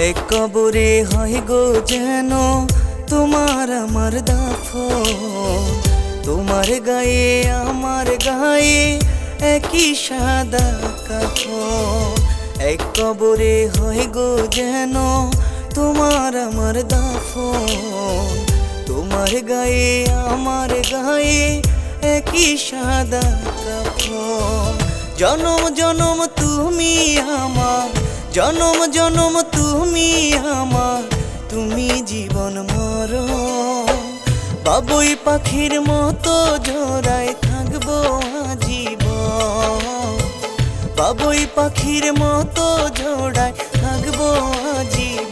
এক কবরে হয় গো যেন তোমার আমার দাফ তোমার গায়ে, আমার গায়ে একই সাদা কাফন। এক কবরে হয় গো যেন তোমার আমার দাফন। তোমার গায়ে, আমার গায়ে একই সাদা কাফন। জনম জনম তুমি আমার। জনম জনম তুমি আমার, তুমি জীবন মর বাবুই পাখির মতো জোড়ায় থাকব জীবন বাবুই পাখির মতো জোড়ায় থাকব জীবন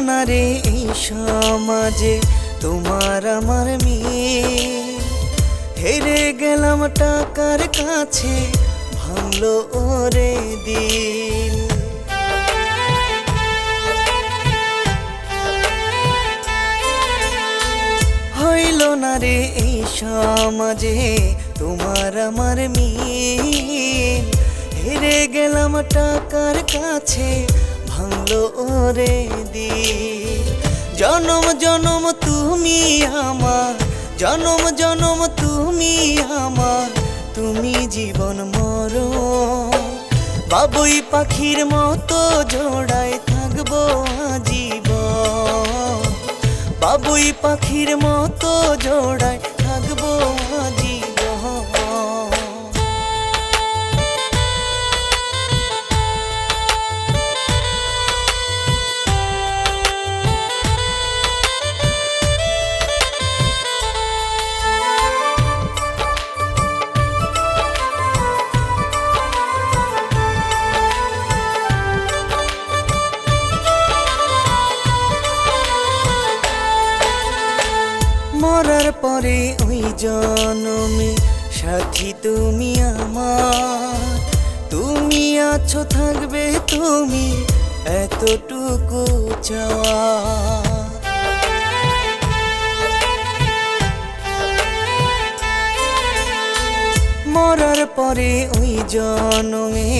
না রে এই সমাজে তোমার আমার মেয়ে। হেরে গেলাম টাকার কাছে, ভাঙলো ওরে দিল। হইল না রে এই সমাজে তোমার আমার মিল হেরে গেলাম টাকার কাছে ভাঙলো ওরে দিল। জনম জনম তুমি আমার, জনম জনম তুমি আমার, তুমি জীবন মর বাবুই পাখির মতো জোড়ায় থাকব জীবন বাবুই পাখির মতো জোড়ায় থাকব পরে ওই জনমে সাথী তুমি আমার। তুমি আছো, থাকবে তুমি এতটুকু চাওয়া। মরার পরে ওই জনমে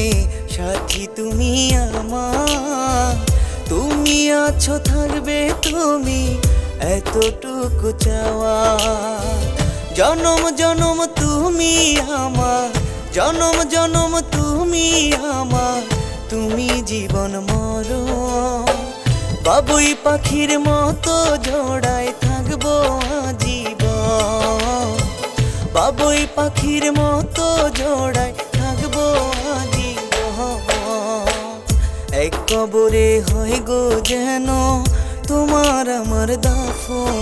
সাথী তুমি আমার। তুমি আছো, থাকবে তুমি এতটুকু চাওয়া। জনম জনম তুমি আমার। জনম জনম তুমি আমার। তুমি জীবন মর বাবুই পাখির মতো জোড়ায় থাকব জীবন বাবুই পাখির মতো জোড়ায় থাকব জীবন এক কবরে হয় গো যেন তোমার আমার দাফন।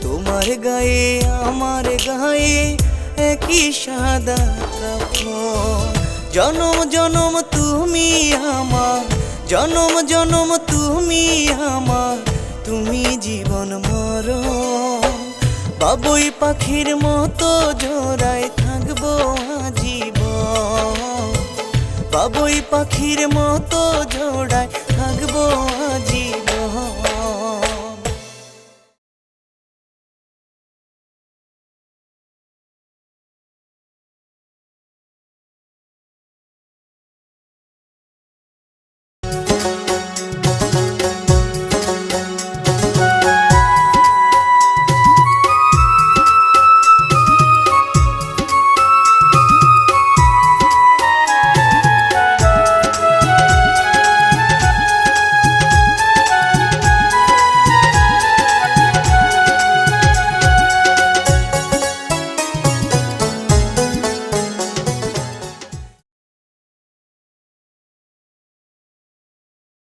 তোমার গায়ে, আমার গায়ে একই সাদা কাফন। জনম জনম তুমি আমার। জনম জনম তুমি আমার। তুমি জীবন মর বাবুই পাখির মতো জোড়ায় থাকব জীবন বাবুই পাখির মতো জোড়ায় থাকব আজ